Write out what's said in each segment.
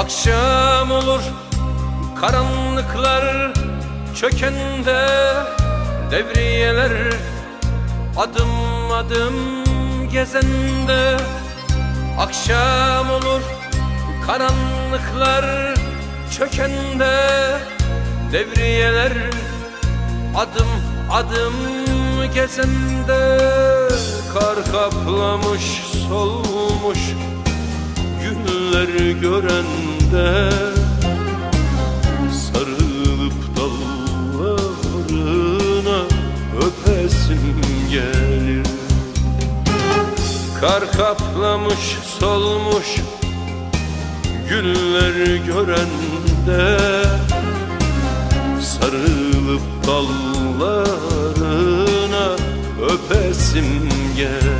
Akşam olur karanlıklar çökende Devriyeler adım adım gezende. Akşam olur karanlıklar çökende Devriyeler adım adım gezende. Kar kaplamış solmuş günler görende Sarılıp dallarına öpesim gelir. Kar kaplamış solmuş günler görende Sarılıp dallarına öpesim gelir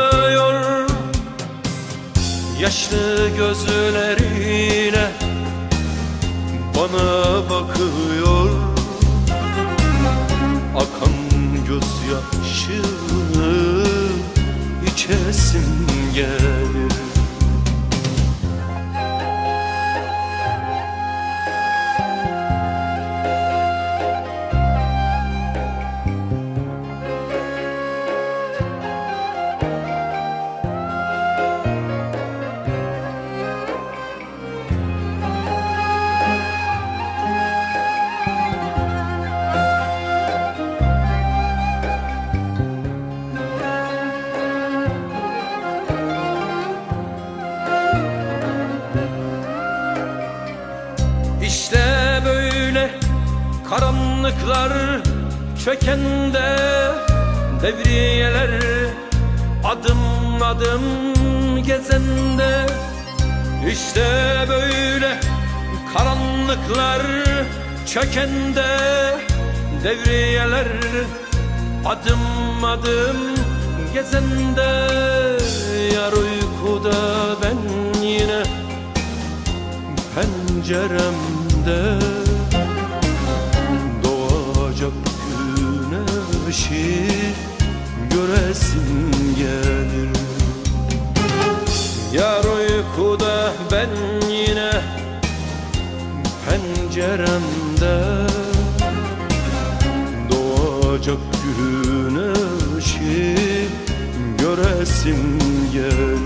Yaşlı gözleriyle bana bakıyor. Akan gözyaşını içesim gelir karanlıklar çökende Devriyeler adım adım gezende. İşte böyle karanlıklar çökende Devriyeler adım adım gezende. Yar uykuda ben yine penceremde güneşi göresim gelir. Yar uykuda ben yine penceremde. Doğacak güneşi göresim gelir